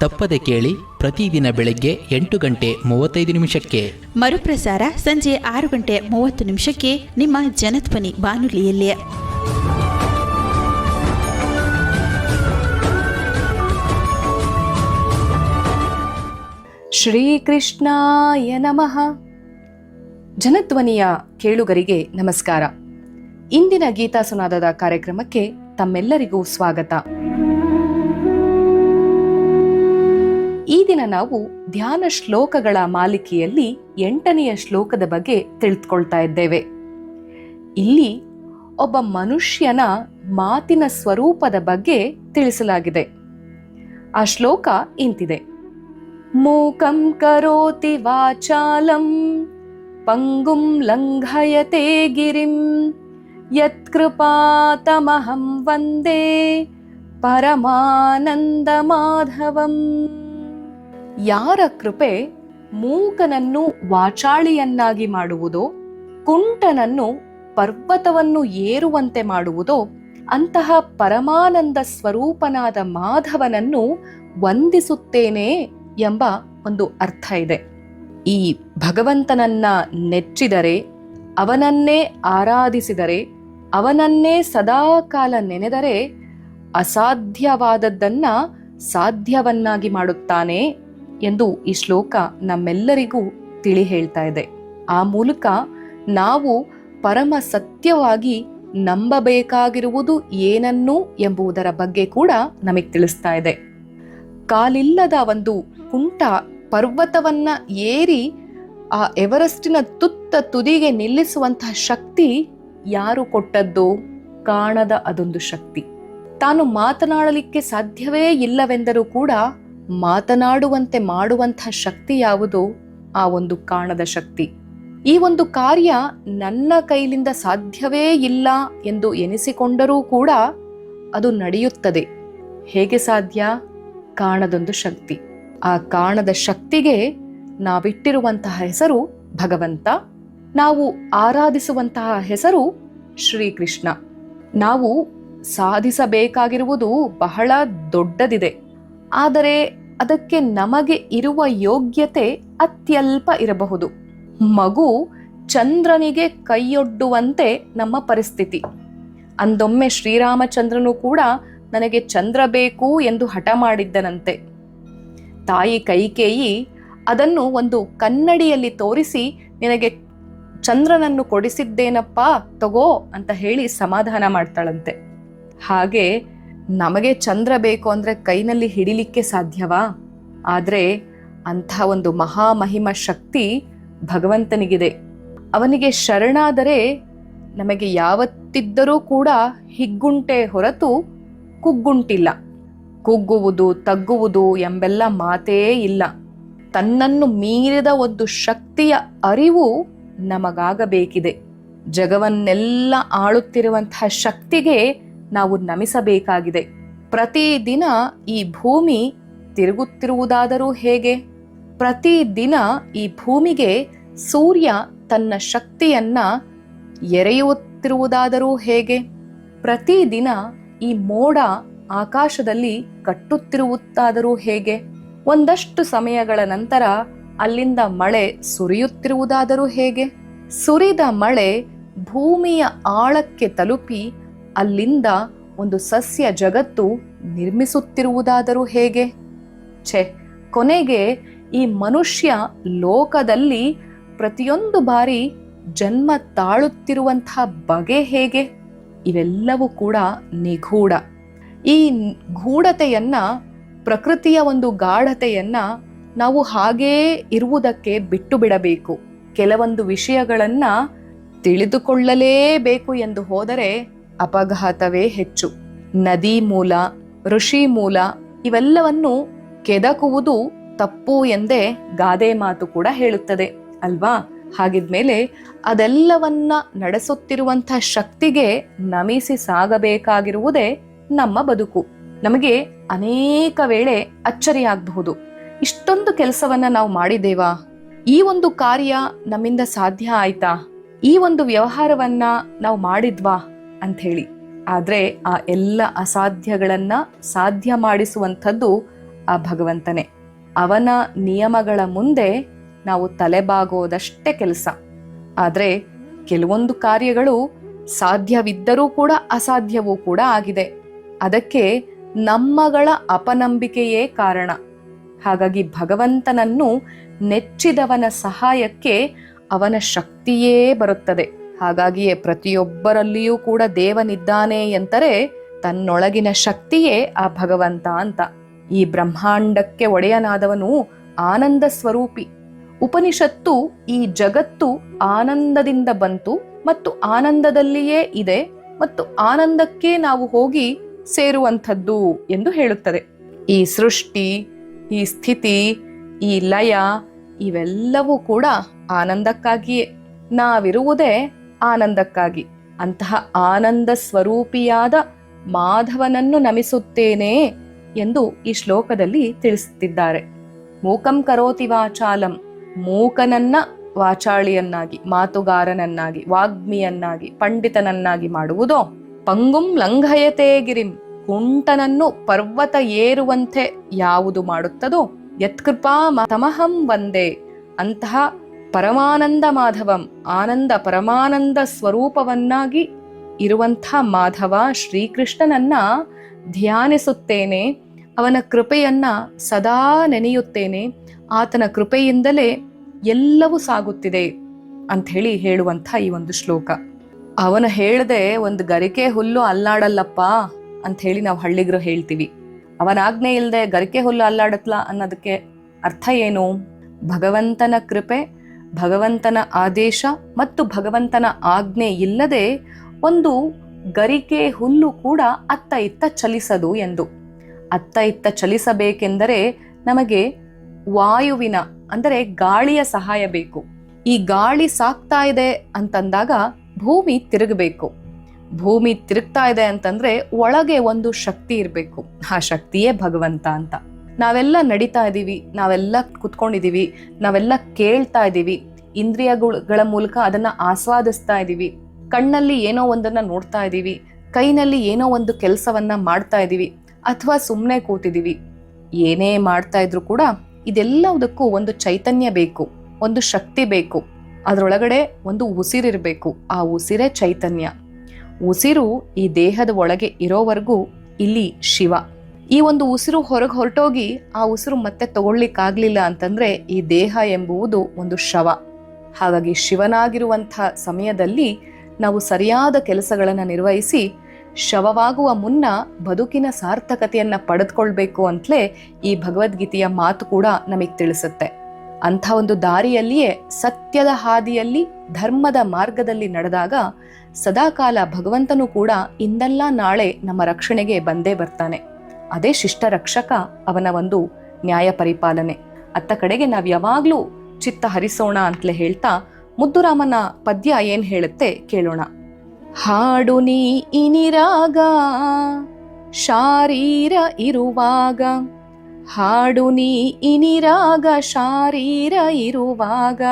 ತಪ್ಪದೆ ಕೇಳಿ ಪ್ರತಿದಿನ ಬೆಳಗ್ಗೆ ಎಂಟು ಗಂಟೆ ಮೂವತ್ತೈದು ನಿಮಿಷಕ್ಕೆ. ಮರುಪ್ರಸಾರ ಸಂಜೆ ಆರು ಗಂಟೆ ಮೂವತ್ತು ನಿಮಿಷಕ್ಕೆ ನಿಮ್ಮ ಜನಧ್ವನಿ ಬಾನುಲಿಯಲ್ಲಿ. ಶ್ರೀಕೃಷ್ಣಾಯ ನಮಃ. ಜನಧ್ವನಿಯ ಕೇಳುಗರಿಗೆ ನಮಸ್ಕಾರ. ಇಂದಿನ ಗೀತಾ ಸುನಾದದ ಕಾರ್ಯಕ್ರಮಕ್ಕೆ ತಮ್ಮೆಲ್ಲರಿಗೂ ಸ್ವಾಗತ. ಈ ದಿನ ನಾವು ಧ್ಯಾನ ಶ್ಲೋಕಗಳ ಮಾಲಿಕೆಯಲ್ಲಿ ಎಂಟನೆಯ ಶ್ಲೋಕದ ಬಗ್ಗೆ ತಿಳಿದುಕೊಳ್ತಾ ಇದ್ದೇವೆ. ಇಲ್ಲಿ ಒಬ್ಬ ಮನುಷ್ಯನ ಮಾತಿನ ಸ್ವರೂಪದ ಬಗ್ಗೆ ತಿಳಿಸಲಾಗಿದೆ. ಆ ಶ್ಲೋಕ ಇಂತಿದೆ. ಮೂಕಂ ಕರೋತಿ ವಾಚಾಲಂ ಪಂಗುಂ ಲಂಘಯತೆ ಗಿರಿಂ ಯತ್ಕೃಪಾತಮಹಂ ವಂದೇ ಪರಮಾನಂದ ಮಾಧವಂ ಯಾರ ಕೃಪೆ ಮೂಕನನ್ನು ವಾಚಾಳಿಯನ್ನಾಗಿ ಮಾಡುವುದೋ, ಕುಂಟನನ್ನು ಪರ್ವತವನ್ನು ಏರುವಂತೆ ಮಾಡುವುದೋ, ಅಂತಹ ಪರಮಾನಂದ ಸ್ವರೂಪನಾದ ಮಾಧವನನ್ನು ವಂದಿಸುತ್ತೇನೆ ಎಂಬ ಒಂದು ಅರ್ಥ ಇದೆ. ಈ ಭಗವಂತನನ್ನ ನೆಚ್ಚಿದರೆ, ಅವನನ್ನೇ ಆರಾಧಿಸಿದರೆ, ಅವನನ್ನೇ ಸದಾಕಾಲ ನೆನೆದರೆ ಅಸಾಧ್ಯವಾದದ್ದನ್ನ ಸಾಧ್ಯವನ್ನಾಗಿ ಮಾಡುತ್ತಾನೆ ಎಂದು ಈ ಶ್ಲೋಕ ನಮ್ಮೆಲ್ಲರಿಗೂ ತಿಳಿ ಹೇಳ್ತಾ ಇದೆ. ಆ ಮೂಲಕ ನಾವು ಪರಮ ಸತ್ಯವಾಗಿ ನಂಬಬೇಕಾಗಿರುವುದು ಏನನ್ನು ಎಂಬುದರ ಬಗ್ಗೆ ಕೂಡ ನಮಗೆ ತಿಳಿಸ್ತಾ ಇದೆ. ಕಾಲಿಲ್ಲದ ಒಂದು ಕುಂಟ ಪರ್ವತವನ್ನ ಏರಿ ಆ ಎವರೆಸ್ಟಿನ ತುತ್ತ ತುದಿಗೆ ನಿಲ್ಲಿಸುವಂತಹ ಶಕ್ತಿ ಯಾರು ಕೊಟ್ಟದ್ದು? ಕಾಣದ ಅದೊಂದು ಶಕ್ತಿ. ತಾನು ಮಾತನಾಡಲಿಕ್ಕೆ ಸಾಧ್ಯವೇ ಇಲ್ಲವೆಂದರೂ ಕೂಡ ಮಾತನಾಡುವಂತೆ ಮಾಡುವಂತಹ ಶಕ್ತಿ ಯಾವುದು? ಆ ಒಂದು ಕಾಣದ ಶಕ್ತಿ. ಈ ಒಂದು ಕಾರ್ಯ ನನ್ನ ಕೈಲಿಂದ ಸಾಧ್ಯವೇ ಇಲ್ಲ ಎಂದು ಎನಿಸಿಕೊಂಡರೂ ಕೂಡ ಅದು ನಡೆಯುತ್ತದೆ. ಹೇಗೆ ಸಾಧ್ಯ? ಕಾಣದೊಂದು ಶಕ್ತಿ. ಆ ಕಾಣದ ಶಕ್ತಿಗೆ ನಾವಿಟ್ಟಿರುವಂತಹ ಹೆಸರು ಭಗವಂತ. ನಾವು ಆರಾಧಿಸುವಂತಹ ಹೆಸರು ಶ್ರೀಕೃಷ್ಣ. ನಾವು ಸಾಧಿಸಬೇಕಾಗಿರುವುದು ಬಹಳ ದೊಡ್ಡದಿದೆ. ಆದರೆ ಅದಕ್ಕೆ ನಮಗೆ ಇರುವ ಯೋಗ್ಯತೆ ಅತ್ಯಲ್ಪ ಇರಬಹುದು. ಮಗು ಚಂದ್ರನಿಗೆ ಕೈಯೊಡ್ಡುವಂತೆ ನಮ್ಮ ಪರಿಸ್ಥಿತಿ. ಅಂದೊಮ್ಮೆ ಶ್ರೀರಾಮಚಂದ್ರನು ಕೂಡ ನನಗೆ ಚಂದ್ರ ಬೇಕು ಎಂದು ಹಠ ಮಾಡಿದ್ದನಂತೆ. ತಾಯಿ ಕೈಕೇಯಿ ಅದನ್ನು ಒಂದು ಕನ್ನಡಿಯಲ್ಲಿ ತೋರಿಸಿ ನಿನಗೆ ಚಂದ್ರನನ್ನು ಕೊಡಿಸಿದ್ದೇನಪ್ಪ, ತಗೋ ಅಂತ ಹೇಳಿ ಸಮಾಧಾನ ಮಾಡ್ತಾಳಂತೆ. ಹಾಗೆ ನಮಗೆ ಚಂದ್ರ ಬೇಕು ಅಂದರೆ ಕೈನಲ್ಲಿ ಹಿಡಿಲಿಕ್ಕೆ ಸಾಧ್ಯವಾ? ಆದರೆ ಅಂಥ ಒಂದು ಮಹಾಮಹಿಮ ಶಕ್ತಿ ಭಗವಂತನಿಗಿದೆ. ಅವನಿಗೆ ಶರಣಾದರೆ ನಮಗೆ ಯಾವತ್ತಿದ್ದರೂ ಕೂಡ ಹಿಗ್ಗುಂಟೆ ಹೊರತು ಕುಗ್ಗುಂಟಿಲ್ಲ. ಕುಗ್ಗುವುದು, ತಗ್ಗುವುದು ಎಂಬೆಲ್ಲ ಮಾತೇ ಇಲ್ಲ. ತನ್ನನ್ನು ಮೀರಿದ ಒಂದು ಶಕ್ತಿಯ ಅರಿವು ನಮಗಾಗಬೇಕಿದೆ. ಜಗವನ್ನೆಲ್ಲ ಆಳುತ್ತಿರುವಂತಹ ಶಕ್ತಿಗೆ ನಾವು ನಮಿಸಬೇಕಾಗಿದೆ. ಪ್ರತಿದಿನ ಈ ಭೂಮಿ ತಿರುಗುತ್ತಿರುವುದಾದರೂ ಹೇಗೆ? ಪ್ರತಿದಿನ ಈ ಭೂಮಿಗೆ ಸೂರ್ಯ ತನ್ನ ಶಕ್ತಿಯನ್ನ ಎರೆಯುತ್ತಿರುವುದಾದರೂ ಹೇಗೆ? ಪ್ರತಿದಿನ ಈ ಮೋಡ ಆಕಾಶದಲ್ಲಿ ಕಟ್ಟುತ್ತಿರುವುದಾದರೂ ಹೇಗೆ? ಒಂದಷ್ಟು ಸಮಯಗಳ ನಂತರ ಅಲ್ಲಿಂದ ಮಳೆ ಸುರಿಯುತ್ತಿರುವುದಾದರೂ ಹೇಗೆ? ಸುರಿದ ಮಳೆ ಭೂಮಿಯ ಆಳಕ್ಕೆ ತಲುಪಿ ಅಲ್ಲಿಂದ ಒಂದು ಸಸ್ಯ ಜಗತ್ತು ನಿರ್ಮಿಸುತ್ತಿರುವುದಾದರೂ ಹೇಗೆ? ಛೆ, ಕೊನೆಗೆ ಈ ಮನುಷ್ಯ ಲೋಕದಲ್ಲಿ ಪ್ರತಿಯೊಂದು ಬಾರಿ ಜನ್ಮ ತಾಳುತ್ತಿರುವಂತಹ ಬಗೆ ಹೇಗೆ? ಇವೆಲ್ಲವೂ ಕೂಡ ನಿಗೂಢ. ಈ ಗೂಢತೆಯನ್ನ ಪ್ರಕೃತಿಯ ಒಂದು ಗಾಢತೆಯನ್ನ ನಾವು ಹಾಗೇ ಇರುವುದಕ್ಕೆ ಬಿಟ್ಟು ಬಿಡಬೇಕು ಕೆಲವೊಂದು ವಿಷಯಗಳನ್ನು ತಿಳಿದುಕೊಳ್ಳಲೇಬೇಕು ಎಂದು ಹೋದರೆ ಅಪಘಾತವೇ ಹೆಚ್ಚು. ನದಿ ಮೂಲ, ಋಷಿ ಮೂಲ ಇವೆಲ್ಲವನ್ನು ಕೆದಕುವುದು ತಪ್ಪು ಎಂದೇ ಗಾದೆ ಮಾತು ಕೂಡ ಹೇಳುತ್ತದೆ, ಅಲ್ವಾ? ಹಾಗಿದ್ಮೇಲೆ ಅದೆಲ್ಲವನ್ನ ನಡೆಸುತ್ತಿರುವಂಥ ಶಕ್ತಿಗೆ ನಮಿಸಿ ಸಾಗಬೇಕಾಗಿರುವುದೇ ನಮ್ಮ ಬದುಕು. ನಮಗೆ ಅನೇಕ ವೇಳೆ ಅಚ್ಚರಿಯಾಗಬಹುದು. ಇಷ್ಟೊಂದು ಕೆಲಸವನ್ನ ನಾವು ಮಾಡಿದ್ದೇವಾ? ಈ ಒಂದು ಕಾರ್ಯ ನಮ್ಮಿಂದ ಸಾಧ್ಯ ಆಯ್ತಾ? ಈ ಒಂದು ವ್ಯವಹಾರವನ್ನ ನಾವು ಮಾಡಿದ್ವಾ? ಅಂತ ಹೇಳಿ ಆದ್ರೆ ಆ ಎಲ್ಲ ಅಸಾಧ್ಯಗಳನ್ನು ಸಾಧ್ಯ ಮಾಡಿಸುವಂಥದ್ದು ಆ ಭಗವಂತನೇ. ಅವನ ನಿಯಮಗಳ ಮುಂದೆ ನಾವು ತಲೆಬಾಗೋದಷ್ಟೇ ಕೆಲಸ. ಆದರೆ ಕೆಲವೊಂದು ಕಾರ್ಯಗಳು ಸಾಧ್ಯವಿದ್ದರೂ ಕೂಡ ಅಸಾಧ್ಯವೂ ಕೂಡ ಆಗಿದೆ. ಅದಕ್ಕೆ ನಮ್ಮಗಳ ಅಪನಂಬಿಕೆಯೇ ಕಾರಣ. ಹಾಗಾಗಿ ಭಗವಂತನನ್ನು ನೆಚ್ಚಿದವನ ಸಹಾಯಕ್ಕೆ ಅವನ ಶಕ್ತಿಯೇ ಬರುತ್ತದೆ. ಹಾಗಾಗಿಯೇ ಪ್ರತಿಯೊಬ್ಬರಲ್ಲಿಯೂ ಕೂಡ ದೇವನಿದ್ದಾನೆ ಎಂದರೆ ತನ್ನೊಳಗಿನ ಶಕ್ತಿಯೇ ಆ ಭಗವಂತ ಅಂತ. ಈ ಬ್ರಹ್ಮಾಂಡಕ್ಕೆ ಒಡೆಯನಾದವನು ಆನಂದ ಸ್ವರೂಪಿ. ಉಪನಿಷತ್ತು ಈ ಜಗತ್ತು ಆನಂದದಿಂದ ಬಂತು ಮತ್ತು ಆನಂದದಲ್ಲಿಯೇ ಇದೆ ಮತ್ತು ಆನಂದಕ್ಕೆ ನಾವು ಹೋಗಿ ಸೇರುವಂಥದ್ದು ಎಂದು ಹೇಳುತ್ತದೆ. ಈ ಸೃಷ್ಟಿ, ಈ ಸ್ಥಿತಿ, ಈ ಲಯ ಇವೆಲ್ಲವೂ ಕೂಡ ಆನಂದಕ್ಕಾಗಿಯೇ. ನಾವಿರುವುದೇ ಆನಂದಕ್ಕಾಗಿ. ಅಂತಹ ಆನಂದ ಸ್ವರೂಪಿಯಾದ ಮಾಧವನನ್ನು ನಮಿಸುತ್ತೇನೆ ಎಂದು ಈ ಶ್ಲೋಕದಲ್ಲಿ ತಿಳಿಸುತ್ತಿದ್ದಾರೆ. ಮೂಕಂ ಕರೋತಿ ವಾಚಾಲಂ, ಮೂಕನನ್ನ ವಾಚಾಳಿಯನ್ನಾಗಿ, ಮಾತುಗಾರನನ್ನಾಗಿ, ವಾಗ್ಮಿಯನ್ನಾಗಿ, ಪಂಡಿತನನ್ನಾಗಿ ಮಾಡುವುದೋ, ಪಂಗುಂ ಲಂಘಯತೆ ಗಿರಿಂ, ಕುಂಟನನ್ನು ಪರ್ವತ ಏರುವಂತೆ ಯಾವುದು ಮಾಡುತ್ತದೋ, ಯತ್ಕೃಪಾ ತಮಹಂ ವಂದೇ, ಅಂತಹ ಪರಮಾನಂದ ಮಾಧವಂ ಆನಂದ ಪರಮಾನಂದ ಸ್ವರೂಪವನ್ನಾಗಿ ಇರುವಂಥ ಮಾಧವ ಶ್ರೀಕೃಷ್ಣನನ್ನ ಧ್ಯಾನಿಸುತ್ತೇನೆ, ಅವನ ಕೃಪೆಯನ್ನ ಸದಾ ನೆನೆಯುತ್ತೇನೆ, ಆತನ ಕೃಪೆಯಿಂದಲೇ ಎಲ್ಲವೂ ಸಾಗುತ್ತಿದೆ ಅಂತ ಹೇಳಿ ಹೇಳುವಂಥ ಈ ಒಂದು ಶ್ಲೋಕ. ಅವನು ಹೇಳದೆ, ಒಂದು ಗರಿಕೆ ಹುಲ್ಲು ಅಲ್ಲಾಡಲ್ಲಪ್ಪ ಅಂತ ಹೇಳಿ ನಾವು ಹಳ್ಳಿಗರು ಹೇಳ್ತೀವಿ. ಅವನ ಆಜ್ಞೆ ಇಲ್ಲದೆ ಗರಿಕೆ ಹುಲ್ಲು ಅಲ್ಲಾಡತ್ಲ ಅನ್ನೋದಕ್ಕೆ ಅರ್ಥ ಏನು? ಭಗವಂತನ ಕೃಪೆ ಭಗವಂತನ ಆದೇಶ ಮತ್ತು ಭಗವಂತನ ಆಜ್ಞೆ ಇಲ್ಲದೆ ಒಂದು ಗರಿಕೆ ಹುಲ್ಲು ಕೂಡ ಅತ್ತ ಇತ್ತ ಚಲಿಸದು ಎಂದು. ಅತ್ತ ಇತ್ತ ಚಲಿಸಬೇಕೆಂದರೆ ನಮಗೆ ವಾಯುವಿನ, ಅಂದರೆ ಗಾಳಿಯ ಸಹಾಯ ಬೇಕು. ಈ ಗಾಳಿ ಸಾಕ್ತಾ ಇದೆ ಅಂತಂದಾಗ ಭೂಮಿ ತಿರುಗಬೇಕು. ಭೂಮಿ ತಿರುಗ್ತಾ ಇದೆ ಅಂತಂದ್ರೆ ಒಳಗೆ ಒಂದು ಶಕ್ತಿ ಇರಬೇಕು. ಆ ಶಕ್ತಿಯೇ ಭಗವಂತ ಅಂತ. ನಾವೆಲ್ಲ ನಡೀತಾ ಇದ್ದೀವಿ, ನಾವೆಲ್ಲ ಕುತ್ಕೊಂಡಿದ್ದೀವಿ, ನಾವೆಲ್ಲ ಕೇಳ್ತಾ ಇದ್ದೀವಿ, ಇಂದ್ರಿಯಗಳ ಮೂಲಕ ಅದನ್ನ ಆಸ್ವಾದಿಸ್ತಾ ಇದ್ದೀವಿ, ಕಣ್ಣಲ್ಲಿ ಏನೋ ಒಂದನ್ನ ನೋಡ್ತಾ ಇದ್ದೀವಿ, ಕೈನಲ್ಲಿ ಏನೋ ಒಂದು ಕೆಲಸವನ್ನ ಮಾಡ್ತಾ ಇದ್ದೀವಿ, ಅಥವಾ ಸುಮ್ಮನೆ ಕೂತಿದ್ದೀವಿ, ಏನೇ ಮಾಡ್ತಾ ಇದ್ರು ಕೂಡ ಇದೆಲ್ಲದಕ್ಕೂ ಒಂದು ಚೈತನ್ಯ ಬೇಕು, ಒಂದು ಶಕ್ತಿ ಬೇಕು, ಅದರೊಳಗಡೆ ಒಂದು ಉಸಿರಿರಬೇಕು, ಆ ಉಸಿರೇ ಚೈತನ್ಯ. ಉಸಿರು ಈ ದೇಹದ ಒಳಗೆ ಇರೋವರೆಗೂ ಇಲ್ಲಿ ಶಿವ. ಈ ಒಂದು ಉಸಿರು ಹೊರಗೆ ಹೊರಟೋಗಿ ಆ ಉಸಿರು ಮತ್ತೆ ತಗೊಳ್ಳಿಕ್ಕಾಗ್ಲಿಲ್ಲ ಅಂತಂದ್ರೆ ಈ ದೇಹ ಎಂಬುವುದು ಒಂದು ಶವ. ಹಾಗಾಗಿ ಶಿವನಾಗಿರುವಂಥ ಸಮಯದಲ್ಲಿ ನಾವು ಸರಿಯಾದ ಕೆಲಸಗಳನ್ನು ನಿರ್ವಹಿಸಿ ಶವವಾಗುವ ಮುನ್ನ ಬದುಕಿನ ಸಾರ್ಥಕತೆಯನ್ನು ಪಡೆದುಕೊಳ್ಬೇಕು ಅಂತಲೇ ಈ ಭಗವದ್ಗೀತೆಯ ಮಾತು ಕೂಡ ನಮಗೆ ತಿಳಿಸುತ್ತೆ. ಅಂಥ ಒಂದು ದಾರಿಯಲ್ಲಿಯೇ ಸತ್ಯದ ಹಾದಿಯಲ್ಲಿ, ಧರ್ಮದ ಮಾರ್ಗದಲ್ಲಿ ನಡೆದಾಗ ಸದಾಕಾಲ ಭಗವಂತನು ಕೂಡ ಇಂದಲ್ಲ ನಾಳೆ ನಮ್ಮ ರಕ್ಷಣೆಗೆ ಬಂದೇ ಬರ್ತಾನೆ. ಅದೇ ಶಿಷ್ಟ ರಕ್ಷಕ ಅವನ ಒಂದು ನ್ಯಾಯ ಪರಿಪಾಲನೆ ಅತ್ತ ಕಡೆಗೆ ನಾವು ಯಾವಾಗಲೂ ಚಿತ್ತ ಹರಿಸೋಣ ಅಂತಲೇ ಹೇಳ್ತಾ ಮುದ್ದುರಾಮನ ಪದ್ಯ ಏನ್ ಹೇಳುತ್ತೆ ಕೇಳೋಣ. ಹಾಡು ನೀ ಇನಿರಾಗ, ಶಾರೀರ ಇರುವಾಗ. ಹಾಡು ನೀ ಇನಿರಾಗ, ಶಾರೀರ ಇರುವಾಗ.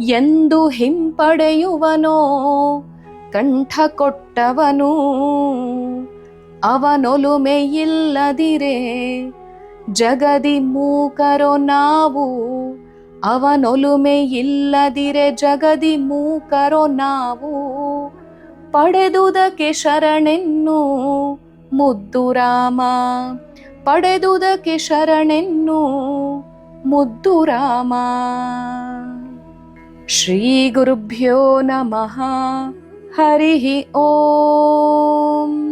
ಎಂದು ಹಿಂಪಡೆಯುವನೋ ಕಂಠ ಕೊಟ್ಟವನು. ಅವನೊಲುಮೆಯಿಲ್ಲದಿರೆ ಜಗದಿ ಮೂಕರೋ ನಾವು ಅವನೊಲುಮೆಯಿಲ್ಲದಿರೆ ಜಗದಿ ಮೂಕರೋ ನಾವು, ಪಡೆದುದಕ್ಕೆ ಶರಣೆನ್ನು ಮುದ್ದು ರಾಮ. ಪಡೆದುದಕ್ಕೆ ಶರಣೆನ್ನು ಮುದ್ದು ರಾಮ. ಶ್ರೀ ಗುರುಭ್ಯೋ ನಮಃ. ಹರಿ ಓಂ.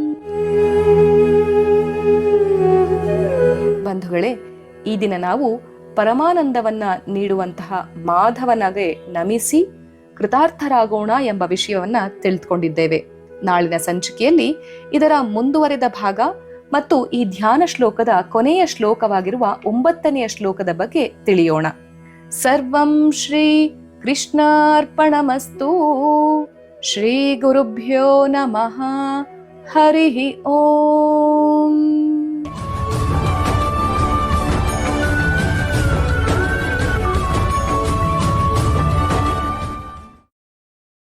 ಬಂಧುಗಳೇ, ಈ ದಿನ ನಾವು ಪರಮಾನಂದವನ್ನ ನೀಡುವಂತಹ ಮಾಧವನಗೆ ನಮಿಸಿ ಕೃತಾರ್ಥರಾಗೋಣ ಎಂಬ ವಿಷಯವನ್ನ ತಿಳಿದುಕೊಂಡಿದ್ದೇವೆ. ನಾಳಿನ ಸಂಚಿಕೆಯಲ್ಲಿ ಇದರ ಮುಂದುವರೆದ ಭಾಗ ಮತ್ತು ಈ ಧ್ಯಾನ ಶ್ಲೋಕದ ಕೊನೆಯ ಶ್ಲೋಕವಾಗಿರುವ ಒಂಬತ್ತನೆಯ ಶ್ಲೋಕದ ಬಗ್ಗೆ ತಿಳಿಯೋಣ. ಸರ್ವಂ ಶ್ರೀ ಕೃಷ್ಣಾರ್ಪಣಮಸ್ತು. ಶ್ರೀ ಗುರುಭ್ಯೋ ನಮಃ. ಹರಿ ಓಂ.